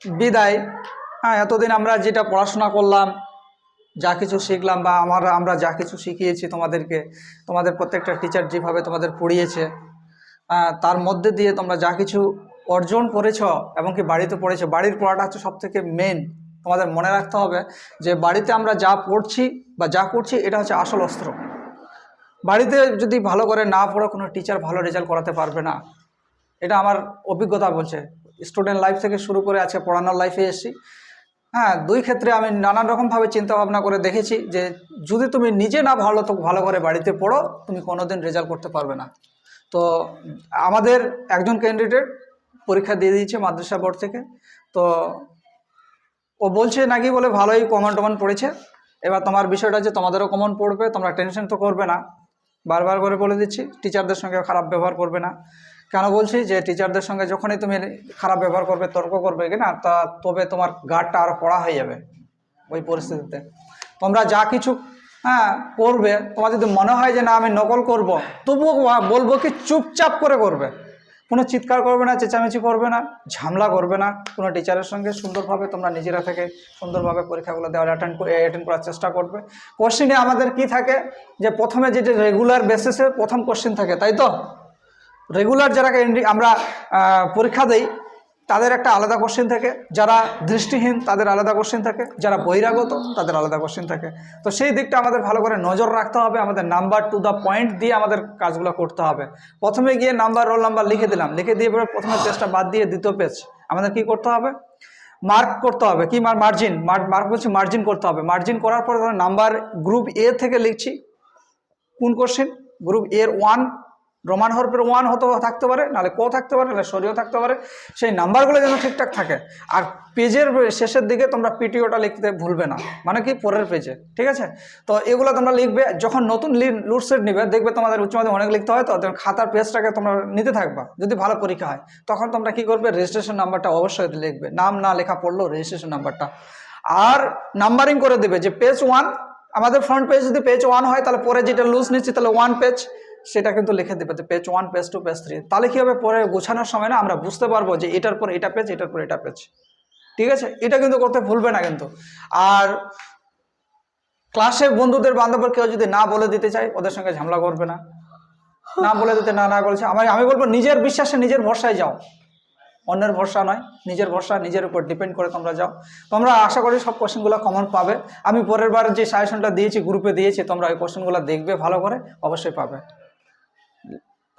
বিদায়। হ্যাঁ এতদিন আমরা যেটা পড়াশোনা করলাম, যা কিছু শিখলাম বা আমার, আমরা যা কিছু শিখিয়েছি তোমাদেরকে, তোমাদের প্রত্যেকটা টিচার যেভাবে তোমাদের পড়িয়েছে তার মধ্যে দিয়ে তোমরা যা কিছু অর্জন করেছ এবং কি বাড়িতে পড়েছো, বাড়ির পড়াটা হচ্ছে সব থেকে মেন তোমাদের মনে রাখতে হবে যে বাড়িতে আমরা যা পড়ছি বা যা করছি, এটা হচ্ছে আসল অস্ত্র। বাড়িতে যদি ভালো করে না পড়ো, কোনো টিচার ভালো রেজাল্ট করাতে পারবে না। এটা আমার অভিজ্ঞতা বলছে। স্টুডেন্ট লাইফ থেকে শুরু করে আছে, পড়ানোর লাইফে এসেছি। হ্যাঁ দুই ক্ষেত্রে আমি নানান রকমভাবে চিন্তা ভাবনা করে দেখেছি যে যদি তুমি নিজে না ভালো তো ভালো করে বাড়িতে পড়ো, তুমি কোনোদিন রেজাল্ট করতে পারবে না। তো আমাদের একজন ক্যান্ডিডেট পরীক্ষা দিয়ে দিয়েছে মাদ্রাসা বোর্ড থেকে। তো ও বলছে নাকি বলে ভালোই কমন টমন পড়েছে। এবার তোমার বিষয়টা যে তোমাদেরও কমন পড়বে, তোমরা টেনশন তো করবে না। বারবার করে বলে দিচ্ছি টিচারদের সঙ্গে খারাপ ব্যবহার করবে না। কেন বলছি যে টিচারদের সঙ্গে যখনই তুমি খারাপ ব্যবহার করবে, তর্ক করবে কি না তা তবে তোমার গার্ডটা আরও কড়া হয়ে যাবে ওই পরিস্থিতিতে। তোমরা যা কিছু হ্যাঁ করবে, তোমার যদি মনে হয় যে না, আমি নকল করব, তবুও বলব কি চুপচাপ করে করবে। কোনো চিৎকার করবে না, চেঁচামেচি করবে না, ঝামলা করবে না। কোনো টিচারের সঙ্গে সুন্দরভাবে তোমরা নিজেরা থেকে সুন্দরভাবে পরীক্ষাগুলো দেওয়ার অ্যাটেন্ড অ্যাটেন্ড করার চেষ্টা করবে। কোশ্চিনে আমাদের কি থাকে? যে প্রথমে যেটা রেগুলার বেসিসে প্রথম কোশ্চিন থাকে, তাই তো? রেগুলার যারা আমরা পরীক্ষা দেই, তাদের একটা আলাদা কোশ্চেন থাকে। যারা দৃষ্টিহীন, তাদের আলাদা কোশ্চেন থাকে। যারা বহিরাগত, তাদের আলাদা কোশ্চেন থাকে। তো সেই দিকটা আমাদের ভালো করে নজর রাখতে হবে, আমাদের নাম্বার টু দ্য পয়েন্ট দিয়ে আমাদের কাজগুলো করতে হবে। প্রথমে গিয়ে নাম্বার রোল নাম্বার লিখে দিলাম। লিখে দিয়ে পরে প্রথমে পেজটা বাদ দিয়ে দ্বিতীয় পেজ আমাদের কি করতে হবে? মার্ক করতে হবে। কি মার্জিন মার্ক বলছি মার্জিন করতে হবে। মার্জিন করার পরে নাম্বার গ্রুপ এ থেকে লিখছি। কোন কোশ্চেন গ্রুপ এর ওয়ান রোমান হরফের ওয়ান হতে থাকতে পারে, নাহলে ক থাকতে পারে, নাহলে সরিও থাকতে পারে, সেই নাম্বারগুলো যেন ঠিকঠাক থাকে। আর পেজের শেষের দিকে তোমরা পিটিওটা লিখতে ভুলবে না মানে কি পরের পেজে, ঠিক আছে? তো এগুলো তোমরা লিখবে, যখন নতুন লুটসেট নিবে, দেখবে তোমাদের উচ্চ অনেক লিখতে হয়, তো খাতার পেজটাকে তোমরা নিতে থাকবা, যদি ভালো পরীক্ষা হয়। তখন তোমরা কি করবে রেজিস্ট্রেশন নাম্বারটা অবশ্যই লিখবে, নাম না লেখা পড়লেও রেজিস্ট্রেশন নাম্বারটা আর নাম্বারিং করে দেবে, যে পেজ ওয়ান আমাদের ফ্রন্ট পেজ যদি পেজ ওয়ান হয়, তাহলে পরে যেটা লুজ নিচ্ছি, তাহলে ওয়ান পেজ সেটা কিন্তু লিখে দেবে page one page two page three তাহলে কী হবে? পরে গোছানোর সময় না আমরা বুঝতে পারব যে এটার পর এটা পেজ এটার পর এটা পেজ ঠিক আছে? এটা কিন্তু করতে ভুলবে না কিন্তু। আর ক্লাসে বন্ধুদের, বান্ধবের কেউ যদি না বলে দিতে চায়, ওদের সঙ্গে ঝামেলা করবে না। না বলে দিতে, না না বলছে আমি আমি বলব নিজের বিশ্বাসে নিজের ভরসায় যাও। অন্যের ভরসা নয়। নিজের ভরসা, নিজের উপর ডিপেন্ড করে তোমরা যাও। তোমরা আশা করি সব কোশ্চেনগুলো কমন পাবে। আমি পরের বার যে সাজেশনটা দিয়েছি গ্রুপে দিয়েছি, তোমরা ওই কোশ্চেনগুলো দেখবে, ভালো করে অবশ্যই পাবে।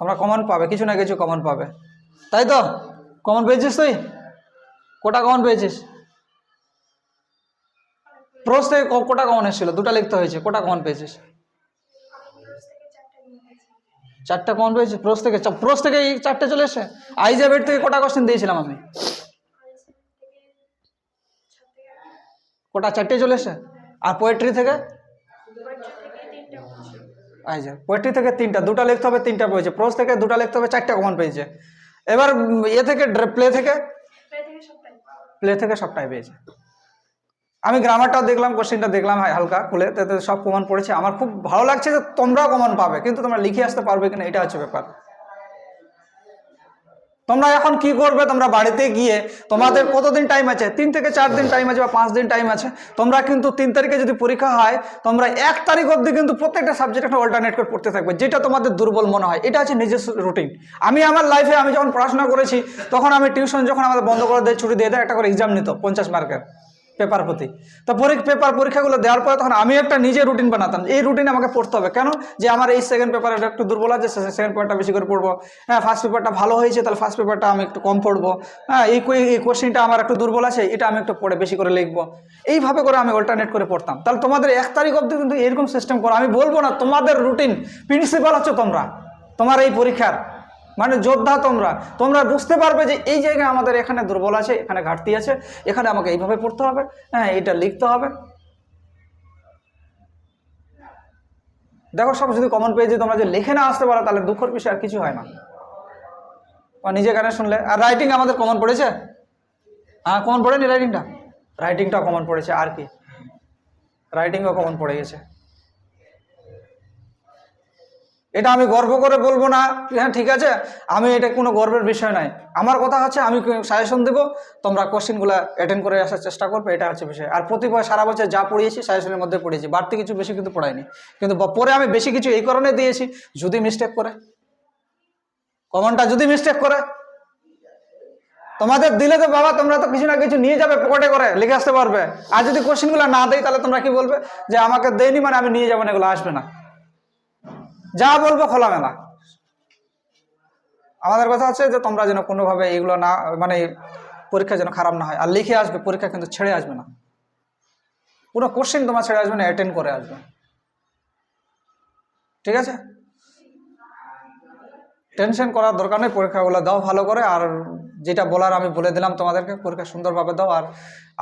তোমরা কমন পাবে, কিছু না কিছু কমন পাবে। তাই তো? কমন পেয়েছিস তুই? কোটা কমন পেয়েছিস? প্রোস থেকে কোটা কমন এসেছিল, দুটা লিখতে হয়েছে, কোটা কমন পেয়েছিস? চারটা কমন পেয়েছিস? প্রোস থেকে প্রোস থেকে এই চারটে চলে এসে আইজাবেট থেকে কোটা কোশ্চেন দিয়েছিলাম আমি। কোটা চারটে চলে এসে আর পোয়েট্রি থেকে? আইজা পোয়েট্রি থেকে তিনটা, দুটা লিখতে হবে, তিনটা পেয়েছে প্রোস থেকে দুটা লিখতে হবে, চারটা কমন পেয়েছে। এবার ইয়ে থেকে প্লে থেকে? প্লে থেকে সবটাই পেয়েছে। আমি গ্রামারটাও দেখলাম কোশ্চেনটা দেখলাম হালকা, খুলে, তাতে সব কমন পড়েছে। আমার খুব ভালো লাগছে যে তোমরাও কমন পাবে, কিন্তু তোমরা লিখে আসতে পারবে কিনা, এটা হচ্ছে ব্যাপার। তোমরা এখন কি করবে? তোমরা বাড়িতে গিয়ে তোমাদের কতদিন টাইম আছে? তিন থেকে চার দিন টাইম আছে বা পাঁচ দিন টাইম আছে। তোমরা কিন্তু তিন তারিখে যদি পরীক্ষা হয়, তোমরা এক তারিখ অবধি কিন্তু প্রত্যেকটা সাবজেক্ট একটা অল্টারনেট করে পড়তে থাকবে, যেটা তোমাদের দুর্বল মনে হয়। এটা হচ্ছে নিজস্ব রুটিন আমি আমার লাইফে আমি যখন পড়াশোনা করেছি, তখন আমি টিউশন যখন আমাদের বন্ধ করে দেয়, ছুটি দিয়ে দেয়, একটা করে এক্সাম নিত, পঞ্চাশ মার্কের পেপার প্রতি। তো পেপার পরীক্ষাগুলো দেওয়ার পরে তখন আমি একটা নিজে রুটিন বানাতাম। এই রুটিন আমাকে পড়তে হবে। কেন? যে আমার এই সেকেন্ড পেপারে একটু দুর্বল আছে সেকেন্ড পেপারটা বেশি করে পড়ব। হ্যাঁ ফার্স্ট পেপারটা ভালো হয়েছে, তাহলে ফার্স্ট পেপারটা আমি একটু কম পড়ব। হ্যাঁ এই এই কোশ্চেনটা আমার একটু দুর্বল আছে, এটা আমি একটু পড়ে বেশি করে লিখব। এইভাবে করে আমি অল্টারনেট করে পড়তাম। তাহলে তোমাদের এক তারিখ অব্দি কিন্তু এরকম সিস্টেম করো। আমি বলব না, তোমাদের রুটিন প্রিন্সিপাল হচ্ছে তোমরা। তোমার এই পরীক্ষার। মানে যোদ্ধা তোমরা। তোমরা বুঝতে পারবে যে এই জায়গায় আমাদের এখানে দুর্বল আছে, এখানে ঘাটতি আছে, এখানে আমাকে এইভাবে পড়তে হবে হ্যাঁ এটা লিখতে হবে। দেখো, সব যদি কমন পেজে তোমরা যে লিখে না আসতে পারো, তাহলে দুঃখের বিষয় আর কিছু হয় না। নিজে গানে শুনলে। আর রাইটিং আমাদের কমন পড়েছে? হ্যাঁ কমন পড়েনি রাইটিংটা রাইটিংটাও কমন পড়েছে, আর কি? রাইটিংও কমন পড়ে গেছে। এটা আমি গর্ব করে বলব না। হ্যাঁ ঠিক আছে? আমি এটা কোনো গর্বের বিষয় নাই আমার কথা হচ্ছে, আমি সাজেশন দেবো? তোমরা কোশ্চেনগুলো অ্যাটেন্ড করে আসার চেষ্টা করবে, এটা হচ্ছে বিষয়। আর প্রতিবার সারা বছর যা পড়িয়েছি সাজেশনের মধ্যে পড়িয়েছি। বাড়তি কিছু বেশি কিন্তু পড়াইনি। কিন্তু পরে আমি বেশি কিছু এই কারণে দিয়েছি, যদি মিস্টেক করে। কমনটা, যদি মিস্টেক করে। তোমাদের দিলে তো বাবা, তোমরা তো কিছু না কিছু নিয়ে যাবে পকেটে করে, লিখে আসতে পারবে। আর যদি কোশ্চেনগুলো না দেয় তাহলে তোমরা কি বলবে? যে আমাকে দেয়নি মানে আমি নিয়ে যাব না, এগুলো আসবে না। যা বলব খোলামেলা আমাদের কথা হচ্ছে যে তোমরা যেন কোনোভাবে এগুলো না মানে পরীক্ষা যেন খারাপ না হয়। আর লিখে আসবে, পরীক্ষা কিন্তু ছেড়ে আসবে না। কোনো কোশ্চেন তোমার ছেড়ে আসবে না অ্যাটেন্ড করে আসবে। ঠিক আছে? টেনশন করার দরকার নেই, পরীক্ষাগুলো দাও ভালো করে, আর যেটা বলার আমি বলে দিলাম, তোমাদেরকে পরীক্ষা সুন্দরভাবে দাও। আর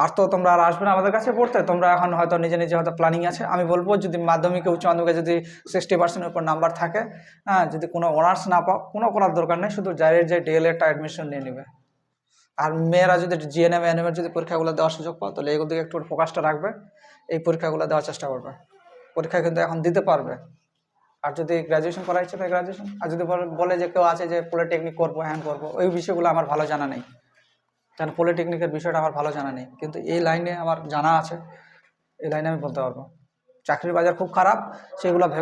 আর তো তোমরা আর আসবে না আমাদের কাছে পড়তে। তোমরা এখন হয়তো নিজে নিজে হয়তো প্ল্যানিং আছে। আমি বলব, যদি মাধ্যমিকে উচ্চ মাধ্যমিকে যদি সিক্সটি পার্সেন্টের উপর নাম্বার থাকে হ্যাঁ যদি কোনো অনার্স না পাও, কোনো করার দরকার নেই, শুধু জাইরের যে ডিএলএডটা অ্যাডমিশন নিয়ে নেবে। আর মেয়েরা যদি জিএনএম এনএম এর যদি পরীক্ষাগুলো দেওয়ার সুযোগ পাও, তাহলে এগুলো দিকে একটু ফোকাসটা রাখবে। এই পরীক্ষাগুলো দেওয়ার চেষ্টা করবে। পরীক্ষা কিন্তু এখন দিতে পারবে। আর যদি গ্র্যাজুয়েশন করা ইচ্ছে তাহলে গ্র্যাজুয়েশন আর যদি বলে- বলে যে কেউ আছে যে পলিটেকনিক করব হ্যান করব, ওই বিষয়গুলো আমার ভালো জানা নেই। কারণ পলিটেকনিকের বিষয়টা আমার ভালো জানা নেই। কিন্তু এই লাইনে আমার জানা আছে, এই লাইনে আমি বলতে পারব। চাকরির বাজার খুব খারাপ, সেগুলো ভেবে